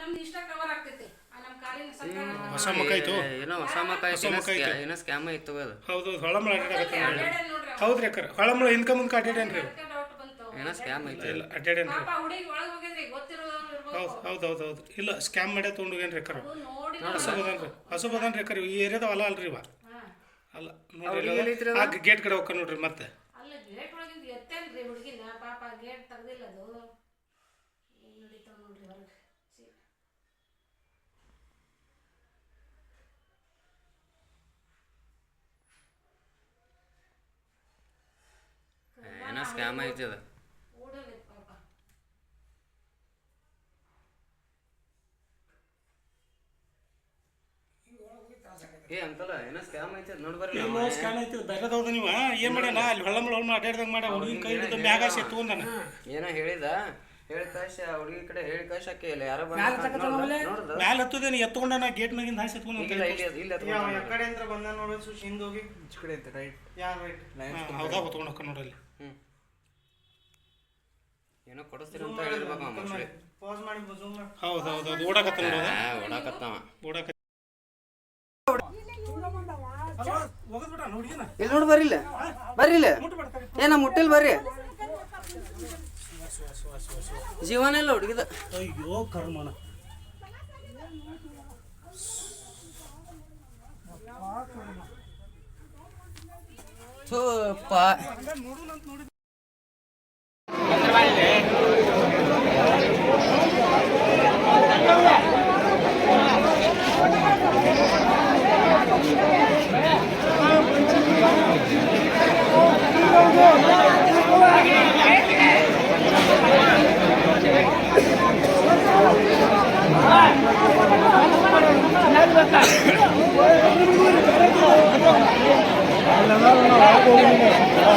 ನಮ್ದು ಇಷ್ಟ ಕವರ್ ಆಗ್ತೈತಿ. ಆ ನಮ್ಮ ಕಾಲಿನ ಸಂಕಟ ಹೊಸ ಏನೋ ಹೊಸ ಐತಿ. ಏನೋ ಸ್ಕ್ಯಾಮ್ ಐತು ಅದು. ಹೌದು ಹೊಳಮಳ ಅಡ್ಡಾಡಕತ್ತಾನ ಅಡ್ಡಾಡ್ಯಾನ ನೋಡ್ರಿ ಅವ. ಹೌದ್ರಿ ಅಕ್ಕ ಹೊಳಮಳ ಮುಂದ್ಕ ಅದಕ್ಕೆ ಬಂತು. ಏನೋ ಸ್ಕ್ಯಾಮ್ ಐತಿ ಇಲ್ಲ ಅಡ್ಡಾಡ್ಯಾನ್ರಿ ಪಾಪ ಹುಡುಗಿ ಒಳಗ್ ಹೋಗಿದ್ರಿ ಗೊತ್ತಿರೋರು ಇರ್ಬೇಕು. ಹೌದು ಹೌದು ಹೌದು ಹೌದು. ಇಲ್ಲ ಸ್ಕ್ಯಾಮ್ ಮಾಡ್ಯ ತೊಗೊಂಡು ಹೋಗೇನ್ರಿ ಅಕ್ಕರ ಅದು ನೋಡಿ ಹಸು ಬದನ್ರಿ ಹಸು ಬದನ್ರಿ ಅಕ್ಕರ ಈ ಏರಿಯಾದ ಹೊಲ ಅಲ್ರಿ ಇವ? ಹಾ. ಅಲ್ಲ ನೋಡ್ರಿ ಆ ಗೇಟ್ ಕಡೆ ಹೋಗ್ಕ ನೋಡ್ರಿ ಮತ್ತೆ. ಅಲ್ಲ ಗೇಟ್ ಒಳಗಿಂದ ಎತ್ತೇನ್ರಿ ಹುಡುಗಿನ ಪಾಪ ಗೇಟ್ ತೆಗ್ದಿಲ್ಲ ಅದು ಏನ್ ನಡೀತಾವ ನೋಡ್ರಿ ಹೊರಗೆ ಏನೋ ಸ್ಕ್ಯಾಮ್ ಐತಿ ಅದು ಏ ಅಂತಲ್ಲ ಏನೋ ಸ್ಕ್ಯಾಮ್ ಐತಿ ನೋಡಿ ಬರ್ರಿ ಎಲ್ಲೋ ಸ್ಕ್ಯಾನ್ ಐತಿ ಬೇರೆದವ್ದ ನೀವ. ಏನ್ ಮಾಡ್ಯಾನ ಅಲ್ಲಿ ಅಡ್ಡಾಡ್ದಂಗ ಮಾಡ ಹುಡುಗಿನ ಕೈ ಹಿಡಿದು ಮ್ಯಾಗ ಹಾಸಿ ಎತ್ಕೊಂಡಾನ ಏನೋ ಹೇಳಿದ? ಹೇಳಿ ಹುಡುಗಿ ಕಡೆ ಹೇಳಿ ಕಳ್ಸಕ್ಕೆ ಇಲ್ಲ ಯಾರ ಮ್ಯಾಲ ಹತ್ತದೇನು? ಎತ್ಕೊಂಡಾನ ಗೇಟ್ ಮ್ಯಾಗಿಂದ ಹಾಸಿ ಎತ್ಕೊಂಡು ಇಲ್ಲ ಇಲ್ಲಿ ಇಲ್ಲಿ ಯಾವ ಕಡೆ ಅಂತ ಬಂದ ನೋಡು ಸುಶ್ ಹಿಂದ್ ಹೋಗಿ. ಕಡೆ ಐತೆ ರೈಟ್ ಯಾವ ರೈಟ್ ಹೌದಾ? ಹೊತ್ಕೊಂಡು ನೋಡಲ್ಲಿ ಏನೋ ಕೊಡಿಸ್ತೀರ ಅಂತ ಹೇಳಿರ್ಬೇಕು ಅವ ಮೋಸ್ಟ್ಲಿ ಪಾಸ್ ಮಾಡಿ. ಜೂಮ್ ಮಾಡಿ ಹೌದು ಹೌದು ಹೌದು. ಓಡಾಕತ್ತ ನೋಡ. ಓಡಾಕತ್ತಾವ. ಓಡಾಕ ಇಲ್ಲಿ ನೋಡಿ ಬರ್ರಿಲ್ಲ ಬರ್ರಿಲ್ಲ ಏನ ಮುಟ್ಟಿಲ್ ಬರ್ರಿ. ಜೀವನ ಇಲ್ಲ ಹುಡುಗಿದ. ಅಯ್ಯೋ ಕರ್ಮನ. ಥೂಪ್ಪ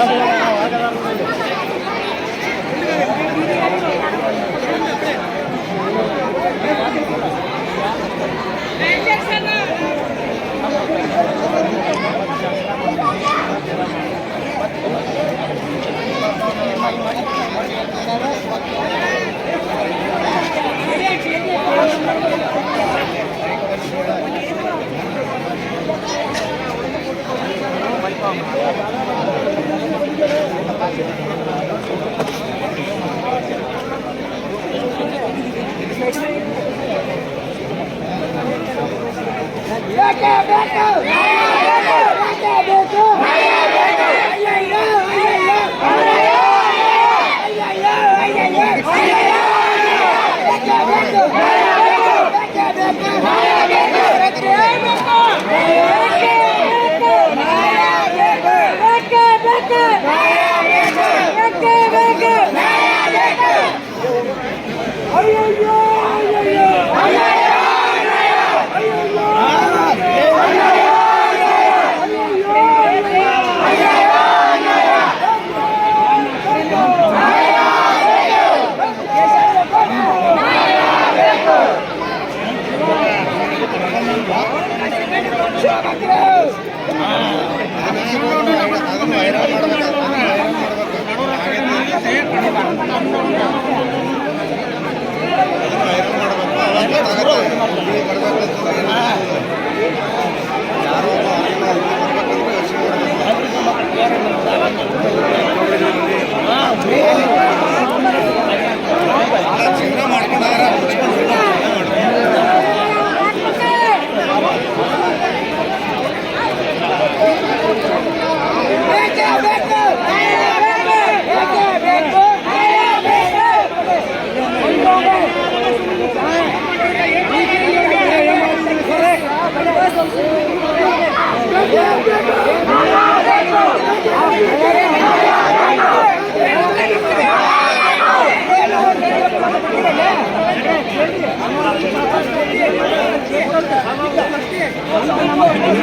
Gracias. Vem, vem, Beto! Oh,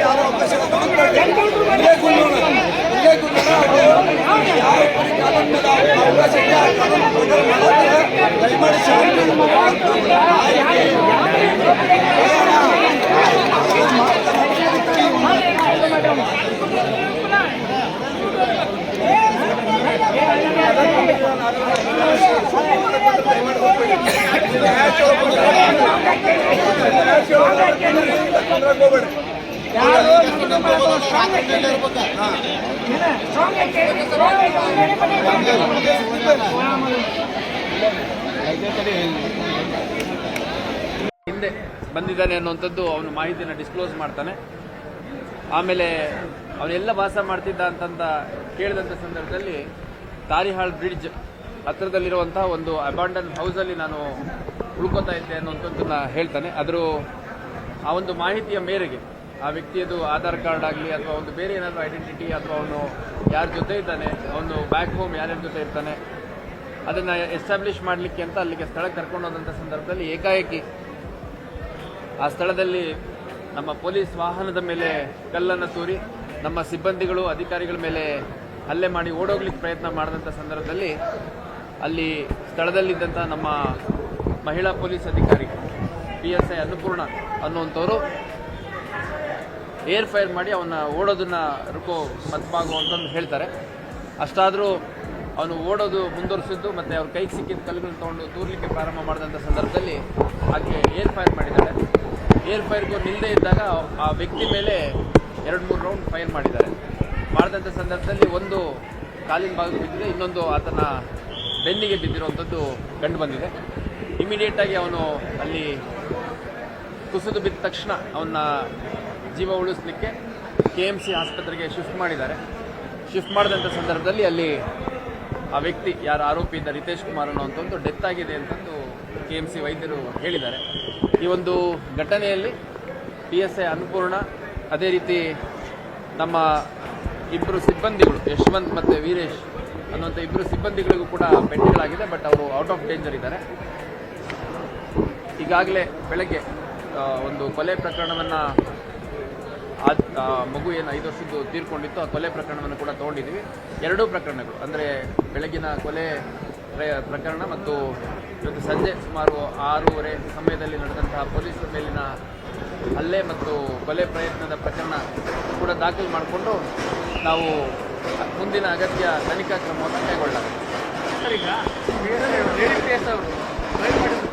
ಯಾರೋ ಅವಕಾಶ ಹಿಂದೆ ಬಂದಿದ್ದಾನೆ ಅನ್ನುವಂಥದ್ದು ಅವನು ಮಾಹಿತಿನ ಡಿಸ್ಕ್ಲೋಸ್ ಮಾಡ್ತಾನೆ. ಆಮೇಲೆ ಅವನೆಲ್ಲ ವಾಸ ಮಾಡ್ತಿದ್ದ ಅಂತಂತ ಕೇಳಿದಂಥ ಸಂದರ್ಭದಲ್ಲಿ ತಾರಿಹಾಳ್ ಬ್ರಿಡ್ಜ್ ಹತ್ತಿರದಲ್ಲಿರುವಂತಹ ಒಂದು ಅಬಾಂಡನ್ ಹೌಸಲ್ಲಿ ನಾನು ಉಳ್ಕೋತಾ ಇದ್ದೆ ಅನ್ನುವಂಥದ್ದನ್ನ ಹೇಳ್ತಾನೆ. ಅದ್ರ ಆ ಒಂದು ಮಾಹಿತಿಯ ಮೇರೆಗೆ ಆ ವ್ಯಕ್ತಿಯದು ಆಧಾರ್ ಕಾರ್ಡ್ ಆಗಲಿ ಅಥವಾ ಒಂದು ಬೇರೆ ಏನಾದರೂ ಐಡೆಂಟಿಟಿ ಅಥವಾ ಅವನು ಯಾರ ಜೊತೆ ಇದ್ದಾನೆ, ಅವನು ಬ್ಯಾಕ್ ಹೋಮ್ ಯಾರ್ಯಾರ ಜೊತೆ ಇರ್ತಾನೆ, ಅದನ್ನು ಎಸ್ಟಾಬ್ಲಿಷ್ ಮಾಡಲಿಕ್ಕೆ ಅಂತ ಅಲ್ಲಿಗೆ ಸ್ಥಳಕ್ಕೆ ಕರ್ಕೊಂಡು ಹೋದಂಥ ಸಂದರ್ಭದಲ್ಲಿ ಏಕಾಏಕಿ ಆ ಸ್ಥಳದಲ್ಲಿ ನಮ್ಮ ಪೊಲೀಸ್ ವಾಹನದ ಮೇಲೆ ಕಲ್ಲನ್ನು ತೂರಿ ನಮ್ಮ ಸಿಬ್ಬಂದಿಗಳು, ಅಧಿಕಾರಿಗಳ ಮೇಲೆ ಹಲ್ಲೆ ಮಾಡಿ ಓಡೋಗ್ಲಿಕ್ಕೆ ಪ್ರಯತ್ನ ಮಾಡಿದಂಥ ಸಂದರ್ಭದಲ್ಲಿ ಅಲ್ಲಿ ಸ್ಥಳದಲ್ಲಿದ್ದಂಥ ನಮ್ಮ ಮಹಿಳಾ ಪೊಲೀಸ್ ಅಧಿಕಾರಿ ಪಿ ಎಸ್ ಐ ಅನ್ನಪೂರ್ಣ ಅನ್ನುವಂಥವರು ಏರ್ ಫೈರ್ ಮಾಡಿ ಅವನ್ನ ಓಡೋದನ್ನ ರುಕೋ ಮತ್ಪಾಗು ಅಂತಂದು ಹೇಳ್ತಾರೆ. ಅಷ್ಟಾದರೂ ಅವನು ಓಡೋದು ಮುಂದುವರಿಸಿದ್ದು ಮತ್ತು ಅವ್ರ ಕೈಗೆ ಸಿಕ್ಕಿದ ಕಲ್ಲುಗಳನ್ನ ತೊಗೊಂಡು ತೂರ್ಲಿಕ್ಕೆ ಪ್ರಾರಂಭ ಮಾಡಿದಂಥ ಸಂದರ್ಭದಲ್ಲಿ ಆಕೆ ಏರ್ ಫೈರ್ ಮಾಡಿದ್ದಾರೆ ಏರ್ ಫೈರ್ಗೂ ನಿಲ್ಲದೆ ಇದ್ದಾಗ ಆ ವ್ಯಕ್ತಿ ಮೇಲೆ ಎರಡು ಮೂರು ರೌಂಡ್ ಫೈರ್ ಮಾಡಿದ್ದಾರೆ. ಮಾಡಿದಂಥ ಸಂದರ್ಭದಲ್ಲಿ ಒಂದು ಕಾಲಿನ ಭಾಗ ಬಿದ್ದಿದೆ, ಇನ್ನೊಂದು ಆತನ ಬೆನ್ನಿಗೆ ಬಿದ್ದಿರುವಂಥದ್ದು ಕಂಡು ಬಂದಿದೆ. ಇಮಿಡಿಯೇಟಾಗಿ ಅವನು ಅಲ್ಲಿ ಕುಸಿದು ಬಿದ್ದ ತಕ್ಷಣ ಅವನ್ನ ಜೀವ ಉಳಿಸ್ಲಿಕ್ಕೆ ಕೆ ಎಂ ಸಿ ಆಸ್ಪತ್ರೆಗೆ ಶಿಫ್ಟ್ ಮಾಡಿದ್ದಾರೆ. ಶಿಫ್ಟ್ ಮಾಡಿದಂಥ ಸಂದರ್ಭದಲ್ಲಿ ಅಲ್ಲಿ ಆ ವ್ಯಕ್ತಿ ಯಾರು ಆರೋಪಿ ಇದ್ದ ರಿತೇಶ್ ಕುಮಾರ್ ಅನ್ನೋಂಥದ್ದು ಡೆತ್ ಆಗಿದೆ ಅಂತಂದು ಕೆ ಎಂ ಸಿ ವೈದ್ಯರು ಹೇಳಿದ್ದಾರೆ. ಈ ಒಂದು ಘಟನೆಯಲ್ಲಿ ಪಿ ಎಸ್ ಐ ಅನ್ನಪೂರ್ಣ, ಅದೇ ರೀತಿ ನಮ್ಮ ಇಬ್ಬರು ಸಿಬ್ಬಂದಿಗಳು ಯಶವಂತ್ ಮತ್ತು ವೀರೇಶ್ ಅನ್ನುವಂಥ ಇಬ್ಬರು ಸಿಬ್ಬಂದಿಗಳಿಗೂ ಕೂಡ ಪೆಟ್ಟಿಗಳಾಗಿದೆ ಬಟ್ ಅವರು ಔಟ್ ಆಫ್ ಡೇಂಜರ್ ಇದ್ದಾರೆ. ಈಗಾಗಲೇ ಬೆಳಗ್ಗೆ ಒಂದು ಕೊಲೆ ಪ್ರಕರಣವನ್ನು ಆ ಮಗು ಏನು ಐದು ವರ್ಷದ್ದು ತೀರ್ಕೊಂಡಿತ್ತು ಆ ಕೊಲೆ ಪ್ರಕರಣವನ್ನು ಕೂಡ ತೊಗೊಂಡಿದ್ದೀವಿ. ಎರಡೂ ಪ್ರಕರಣಗಳು ಅಂದರೆ ಬೆಳಗಿನ ಕೊಲೆ ಪ್ರ- ಪ್ರಕರಣ ಮತ್ತು ಇವತ್ತು ಸಂಜೆ ಸುಮಾರು ಆರೂವರೆ ಸಮಯದಲ್ಲಿ ನಡೆದಂತಹ ಪೊಲೀಸರ ಮೇಲಿನ ಹಲ್ಲೆ ಮತ್ತು ಕೊಲೆ ಪ್ರಯತ್ನದ ಪ್ರಕರಣ ಕೂಡ ದಾಖಲು ಮಾಡಿಕೊಂಡು ನಾವು ಮುಂದಿನ ಅಗತ್ಯ ತನಿಖಾ ಕ್ರಮವನ್ನು ಕೈಗೊಳ್ಳಲಾಗಿದೆ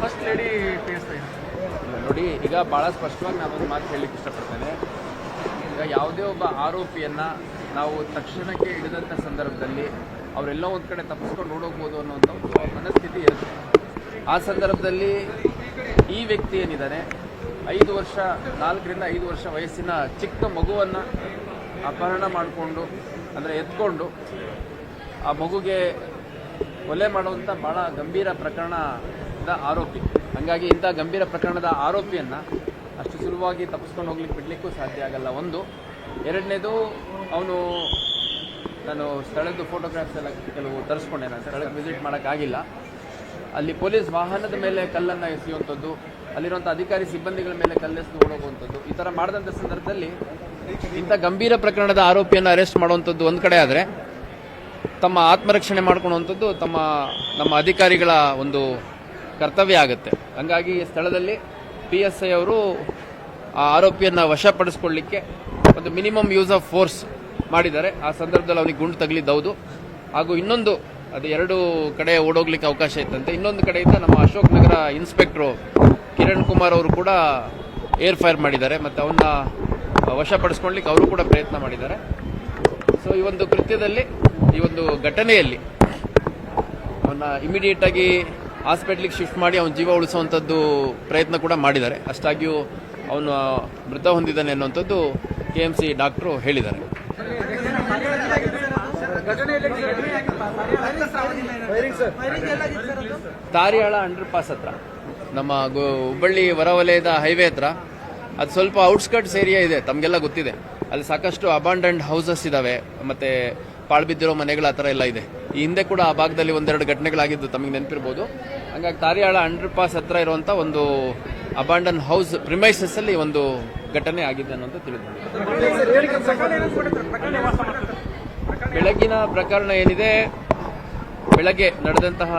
ಫಸ್ಟ್ ಲೇಡಿ ಎಸ್ ನೋಡಿ, ಈಗ ಭಾಳ ಸ್ಪಷ್ಟವಾಗಿ ನಾನೊಂದು ಮಾತು ಹೇಳಲಿಕ್ಕೆ ಇಷ್ಟಪಡ್ತೇನೆ. ಈಗ ಯಾವುದೇ ಒಬ್ಬ ಆರೋಪಿಯನ್ನು ನಾವು ತಕ್ಷಣಕ್ಕೆ ಹಿಡಿದಂಥ ಸಂದರ್ಭದಲ್ಲಿ ಅವರೆಲ್ಲೋ ಒಂದು ಕಡೆ ತಪ್ಪಿಸ್ಕೊಂಡು ಓಡೋಗ್ಬೋದು ಅನ್ನೋಂಥ ಒಂದು ಮನಸ್ಥಿತಿ ಇರುತ್ತೆ. ಆ ಸಂದರ್ಭದಲ್ಲಿ ಈ ವ್ಯಕ್ತಿ ಏನಿದ್ದಾನೆ? ಐದು ವರ್ಷ, ನಾಲ್ಕರಿಂದ ಐದು ವರ್ಷ ವಯಸ್ಸಿನ ಚಿಕ್ಕ ಮಗುವನ್ನು ಅಪಹರಣ ಮಾಡಿಕೊಂಡು, ಅಂದರೆ ಎತ್ಕೊಂಡು ಆ ಮಗುಗೆ ಕೊಲೆ ಮಾಡುವಂಥ ಭಾಳ ಗಂಭೀರ ಪ್ರಕರಣದ ಆರೋಪಿ. ಹಾಗಾಗಿ ಇಂಥ ಗಂಭೀರ ಪ್ರಕರಣದ ಆರೋಪಿಯನ್ನು ಅಷ್ಟು ಸುಲಭವಾಗಿ ತಪ್ಪಿಸ್ಕೊಂಡು ಹೋಗ್ಲಿಕ್ಕೆ ಬಿಡಲಿಕ್ಕೂ ಸಾಧ್ಯ ಆಗಲ್ಲ. ಒಂದು. ಎರಡನೇದು, ಅವನು ನಾನು ಸ್ಥಳದ್ದು ಫೋಟೋಗ್ರಾಫ್ಸ್ ಎಲ್ಲ ಕೆಲವು ತರಿಸ್ಕೊಂಡೆ. ನಾನು ಸ್ಥಳಕ್ಕೆ ವಿಸಿಟ್ ಮಾಡೋಕ್ಕಾಗಿಲ್ಲ. ಅಲ್ಲಿ ಪೊಲೀಸ್ ವಾಹನದ ಮೇಲೆ ಕಲ್ಲನ್ನು ಎಸೆಯುವಂಥದ್ದು, ಅಲ್ಲಿರುವಂಥ ಅಧಿಕಾರಿ ಸಿಬ್ಬಂದಿಗಳ ಮೇಲೆ ಕಲ್ಲೆಸೆದು ಹೋಗುವಂಥದ್ದು ಈ ಥರ ಮಾಡಿದಂಥ ಸಂದರ್ಭದಲ್ಲಿ ಇಂಥ ಗಂಭೀರ ಪ್ರಕರಣದ ಆರೋಪಿಯನ್ನು ಅರೆಸ್ಟ್ ಮಾಡುವಂಥದ್ದು ಒಂದು ಕಡೆ ಆದರೆ, ತಮ್ಮ ಆತ್ಮರಕ್ಷಣೆ ಮಾಡ್ಕೊಳ್ಳುವಂಥದ್ದು ತಮ್ಮ, ನಮ್ಮ ಅಧಿಕಾರಿಗಳ ಒಂದು ಕರ್ತವ್ಯ ಆಗುತ್ತೆ. ಹಂಗಾಗಿ ಈ ಸ್ಥಳದಲ್ಲಿ ಪಿ ಎಸ್ ಐ ಅವರು ಆ ಆರೋಪಿಯನ್ನು ವಶಪಡಿಸ್ಕೊಳ್ಳಿಕ್ಕೆ ಒಂದು ಮಿನಿಮಮ್ ಯೂಸ್ ಆಫ್ ಫೋರ್ಸ್ ಮಾಡಿದ್ದಾರೆ. ಆ ಸಂದರ್ಭದಲ್ಲಿ ಅವನಿಗೆ ಗುಂಡು ತಗಲಿದ್ದೌದು. ಹಾಗೂ ಇನ್ನೊಂದು, ಅದು ಎರಡು ಕಡೆ ಓಡೋಗ್ಲಿಕ್ಕೆ ಅವಕಾಶ ಇತ್ತಂತೆ. ಇನ್ನೊಂದು ಕಡೆಯಿಂದ ನಮ್ಮ ಅಶೋಕ್ ನಗರ ಇನ್ಸ್ಪೆಕ್ಟ್ರು ಕಿರಣ್ ಕುಮಾರ್ ಅವರು ಕೂಡ ಏರ್ ಫೈರ್ ಮಾಡಿದ್ದಾರೆ. ಮತ್ತು ಅವನ್ನ ವಶಪಡಿಸ್ಕೊಳ್ಲಿಕ್ಕೆ ಅವರು ಕೂಡ ಪ್ರಯತ್ನ ಮಾಡಿದ್ದಾರೆ. ಸೊ ಈ ಒಂದು ಕೃತ್ಯದಲ್ಲಿ, ಈ ಒಂದು ಘಟನೆಯಲ್ಲಿ ಅವನ್ನ ಇಮಿಡಿಯೇಟ್ ಆಗಿ ಹಾಸ್ಪಿಟ್ಲಿಗೆ ಶಿಫ್ಟ್ ಮಾಡಿ ಅವನ ಜೀವ ಉಳಿಸುವಂಥದ್ದು ಪ್ರಯತ್ನ ಕೂಡ ಮಾಡಿದ್ದಾರೆ. ಅಷ್ಟಾಗಿಯೂ ಅವನು ಮೃತ ಹೊಂದಿದ್ದಾನೆ ಅನ್ನುವಂಥದ್ದು ಕೆ ಎಂ ಸಿ ಡಾಕ್ಟ್ರು ಹೇಳಿದ್ದಾರೆ. ತಾರಿಯಾಳ ಅಂಡರ್ ಪಾಸ್ ಹತ್ರ, ನಮ್ಮ ಹುಬ್ಬಳ್ಳಿ ಹೊರವಲಯದ ಹೈವೇ ಹತ್ರ. ಅದು ಸ್ವಲ್ಪ ಔಟ್ಸ್ಕರ್ಟ್ಸ್ ಏರಿಯಾ ಇದೆ, ತಮಗೆಲ್ಲ ಗೊತ್ತಿದೆ. ಅಲ್ಲಿ ಸಾಕಷ್ಟು ಅಬಾಂಡೆಂಟ್ ಹೌಸಸ್ ಇದ್ದಾವೆ ಮತ್ತೆ ಪಾಳ್ಬಿದ್ದಿರೋ ಮನೆಗಳು ಆ ಥರ ಎಲ್ಲ ಇದೆ. ಈ ಹಿಂದೆ ಕೂಡ ಆ ಭಾಗದಲ್ಲಿ ಒಂದೆರಡು ಘಟನೆಗಳಾಗಿದ್ದು ತಮಗೆ ನೆನಪಿರ್ಬೋದು. ಹಂಗಾಗಿ ತಾರಿಯಾಳ ಅಂಡರ್ ಪಾಸ್ ಹತ್ರ ಇರುವಂತ ಒಂದು ಅಬಾಂಡನ್ ಹೌಸ್ ಪ್ರಿಮೈಸಸ್ ಅಲ್ಲಿ ಒಂದು ಘಟನೆ ಆಗಿದೆ ಅನ್ನೋದು ತಿಳಿದು ಬೆಳಗಿನ ಪ್ರಕರಣ ಏನಿದೆ? ಬೆಳಗ್ಗೆ ನಡೆದಂತಹ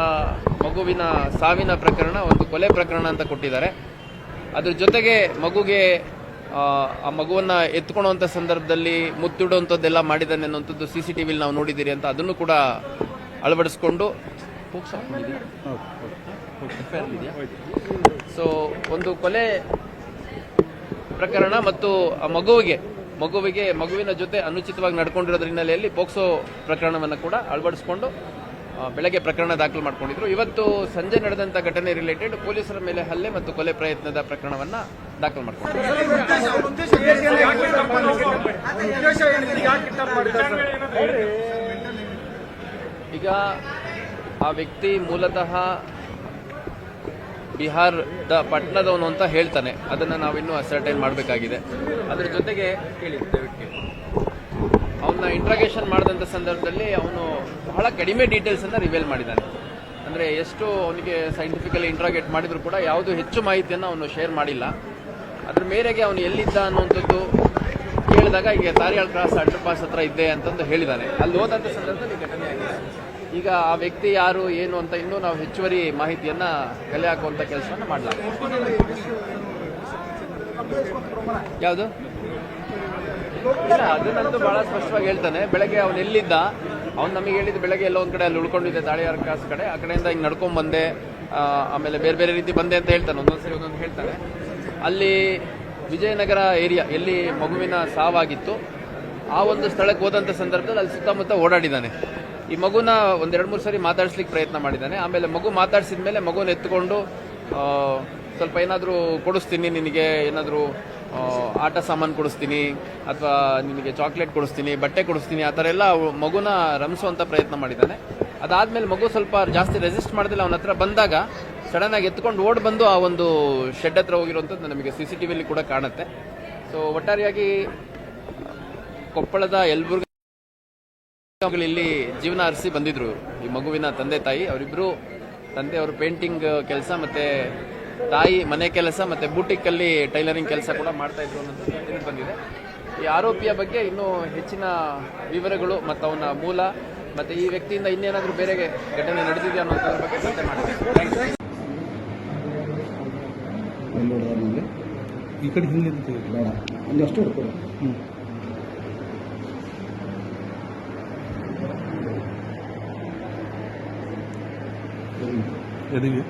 ಮಗುವಿನ ಸಾವಿನ ಪ್ರಕರಣ, ಒಂದು ಕೊಲೆ ಪ್ರಕರಣ ಅಂತ ಕೊಟ್ಟಿದ್ದಾರೆ. ಅದ್ರ ಜೊತೆಗೆ ಮಗುಗೆ ಆ, ಮಗುವನ್ನ ಎತ್ಕೊಳ್ಳುವಂತ ಸಂದರ್ಭದಲ್ಲಿ ಮುತ್ತಿಡುವಂಥದ್ದೆಲ್ಲ ಮಾಡಿದ್ದಾನೆ ಅನ್ನುವಂಥದ್ದು ಸಿ ಸಿ ವಿಲಿ ನಾವು ನೋಡಿದ್ದೀರಿ ಅಂತ ಅದನ್ನು ಕೂಡ ಅಳವಡಿಸ್ಕೊಂಡು ಸೊ ಒಂದು ಕೊಲೆ ಪ್ರಕರಣ ಮತ್ತು ಆ ಮಗುವಿಗೆ ಮಗುವಿಗೆ ಮಗುವಿನ ಜೊತೆ ಅನುಚಿತವಾಗಿ ನಡ್ಕೊಂಡಿರೋದ್ರ ಹಿನ್ನೆಲೆಯಲ್ಲಿ ಪೋಕ್ಸೋ ಪ್ರಕರಣವನ್ನು ಕೂಡ ಅಳವಡಿಸಿಕೊಂಡು ಬೆಳಗ್ಗೆ ಪ್ರಕರಣ ದಾಖಲು ಮಾಡ್ಕೊಂಡಿದ್ರು. ಇವತ್ತು ಸಂಜೆ ನಡೆದಂತ ಘಟನೆ ರಿಲೇಟೆಡ್ ಪೊಲೀಸರ ಮೇಲೆ ಹಲ್ಲೆ ಮತ್ತು ಕೊಲೆ ಪ್ರಯತ್ನದ ಪ್ರಕರಣವನ್ನ ದಾಖಲು ಈಗ ಆ ವ್ಯಕ್ತಿ ಮೂಲತಃ ಬಿಹಾರದ ಪಟ್ನದವನು ಅಂತ ಹೇಳ್ತಾನೆ. ಅದನ್ನ ನಾವಿನ್ನೂ ಅಸರ್ಟೈನ್ ಮಾಡಬೇಕಾಗಿದೆ. ಅದರ ಜೊತೆಗೆ ದಯವಿಟ್ಟು ಅವನ್ನ ಇಂಟ್ರಾಗೇಷನ್ ಮಾಡಿದಂಥ ಸಂದರ್ಭದಲ್ಲಿ ಅವನು ಬಹಳ ಕಡಿಮೆ ಡೀಟೇಲ್ಸ್ ಅನ್ನ ರಿವೀಲ್ ಮಾಡಿದ್ದಾನೆ. ಅಂದ್ರೆ ಎಷ್ಟು ಅವನಿಗೆ ಸೈಂಟಿಫಿಕಲಿ ಇಂಟ್ರಾಗೇಟ್ ಮಾಡಿದರೂ ಕೂಡ ಯಾವುದು ಹೆಚ್ಚು ಮಾಹಿತಿಯನ್ನು ಅವನು ಶೇರ್ ಮಾಡಿಲ್ಲ. ಅದ್ರ ಮೇರೆಗೆ ಅವನು ಎಲ್ಲಿದ್ದ ಅನ್ನುವಂಥದ್ದು ಕೇಳಿದಾಗ, ಈಗ ತಾರಿಯಾಳ್ ಕ್ರಾಸ್ ಅಂಡರ್ ಪಾಸ್ ಹತ್ರ ಇದ್ದೆ ಅಂತಂದು ಹೇಳಿದ್ದಾನೆ ಅಲ್ಲಿ ಹೋದಂಥ ಸಂದರ್ಭದಲ್ಲಿ ಘಟನೆ ಆಗಿದೆ. ಈಗ ಆ ವ್ಯಕ್ತಿ ಯಾರು, ಏನು ಅಂತ ಇನ್ನೂ ನಾವು ಹೆಚ್ಚುವರಿ ಮಾಹಿತಿಯನ್ನ ಕಲೆ ಹಾಕುವಂಥ ಕೆಲಸವನ್ನು ಮಾಡಲಾಗಿದೆ ಯಾವುದು? ಇಲ್ಲ, ಅದನ್ನಂತೂ ಬಹಳ ಸ್ಪಷ್ಟವಾಗಿ ಹೇಳ್ತಾನೆ. ಬೆಳಗ್ಗೆ ಅವನು ಎಲ್ಲಿದ್ದ? ಅವ್ನು ನಮಗೆ ಹೇಳಿದ್ದು ಬೆಳಗ್ಗೆ ಎಲ್ಲೋ ಒಂದ್ ಕಡೆ ಅಲ್ಲಿ ಉಳ್ಕೊಂಡಿದ್ದೆ ತಾಳಿಯಾರ ಕಾಸು ಕಡೆ. ಆ ಕಡೆಯಿಂದ ಹಿಂಗೆ ನಡ್ಕೊಂಡ್ ಬಂದೆ. ಆಮೇಲೆ ಬೇರೆ ಬೇರೆ ರೀತಿ ಬಂದೆ ಅಂತ ಹೇಳ್ತಾನೆ. ಒಂದೊಂದ್ಸರಿ ಒಂದೊಂದು ಹೇಳ್ತಾನೆ. ಅಲ್ಲಿ ವಿಜಯನಗರ ಏರಿಯಾ ಎಲ್ಲಿ ಮಗುವಿನ ಸಾವಾಗಿತ್ತು, ಆ ಒಂದು ಸ್ಥಳಕ್ಕೆ ಹೋದಂಥ ಸಂದರ್ಭದಲ್ಲಿ ಅಲ್ಲಿ ಸುತ್ತಮುತ್ತ ಓಡಾಡಿದ್ದಾನೆ. ಈ ಮಗುನ ಒಂದೆರಡು ಮೂರು ಸರಿ ಮಾತಾಡಿಸ್ಲಿಕ್ಕೆ ಪ್ರಯತ್ನ ಮಾಡಿದ್ದಾನೆ. ಆಮೇಲೆ ಮಗು ಮಾತಾಡಿಸಿದ ಮೇಲೆ ಮಗುನ ಎತ್ಕೊಂಡು ಸ್ವಲ್ಪ ಏನಾದರೂ ಕೊಡಿಸ್ತೀನಿ, ನಿನಗೆ ಏನಾದರೂ ಆಟ ಸಾಮಾನು ಕೊಡಿಸ್ತೀನಿ, ಅಥವಾ ನಿನಗೆ ಚಾಕ್ಲೇಟ್ ಕೊಡಿಸ್ತೀನಿ, ಬಟ್ಟೆ ಕೊಡಿಸ್ತೀನಿ, ಆ ಥರ ಎಲ್ಲ ಮಗುನ ರಮಿಸುವಂಥ ಪ್ರಯತ್ನ ಮಾಡಿದ್ದಾನೆ. ಅದಾದಮೇಲೆ ಮಗು ಸ್ವಲ್ಪ ಜಾಸ್ತಿ ರೆಸಿಸ್ಟ್ ಮಾಡಿದಿಲ್ಲ, ಅವನ ಹತ್ರ ಬಂದಾಗ ಸಡನ್ ಆಗಿ ಎತ್ಕೊಂಡು ಓಡ್ ಬಂದು ಆ ಒಂದು ಶೆಡ್ ಹತ್ರ ಹೋಗಿರುವಂಥದ್ದು ನಮಗೆ ಸಿ ಸಿ ಟಿವಿಯಲ್ಲಿ ಕೂಡ ಕಾಣುತ್ತೆ. ಸೊ ಒಟ್ಟಾರೆಯಾಗಿ, ಕೊಪ್ಪಳದ ಯಲಬುರ್ಗ ಇಲ್ಲಿ ಜೀವನ ಅರಸಿ ಬಂದಿದ್ರು ಈ ಮಗುವಿನ ತಂದೆ ತಾಯಿ. ಅವರಿಬ್ರು ತಂದೆ ಅವರು ಪೇಂಟಿಂಗ್ ಕೆಲಸ ಮತ್ತೆ ತಾಯಿ ಮನೆ ಕೆಲಸ ಮತ್ತೆ ಬೂಟಿಕ್ ಅಲ್ಲಿ ಟೈಲರಿಂಗ್ ಕೆಲಸ ಕೂಡ ಮಾಡ್ತಾ ಇದ್ರು ಅನ್ನೋದು ಬಂದಿದೆ. ಈ ಆರೋಪಿಯ ಬಗ್ಗೆ ಇನ್ನೂ ಹೆಚ್ಚಿನ ವಿವರಗಳು ಮತ್ತು ಅವನ ಮೂಲ ಮತ್ತೆ ಈ ವ್ಯಕ್ತಿಯಿಂದ ಇನ್ನೇನಾದರೂ ಬೇರೆ ಘಟನೆ ನಡೆದಿದೆ ಅನ್ನೋದ್ರ ಬಗ್ಗೆ ಚರ್ಚೆ ಮಾಡ್ತೀವಿ. ಈ ಕಡೆ ಹಿಂದೆ ನಿಂತಿದೆ. ಬೇಡ ಅಲ್ಲಿ ಅಷ್ಟು ಹಿಡ್ಕೊ ಹ್ಮ್. ಎದೆಗೆ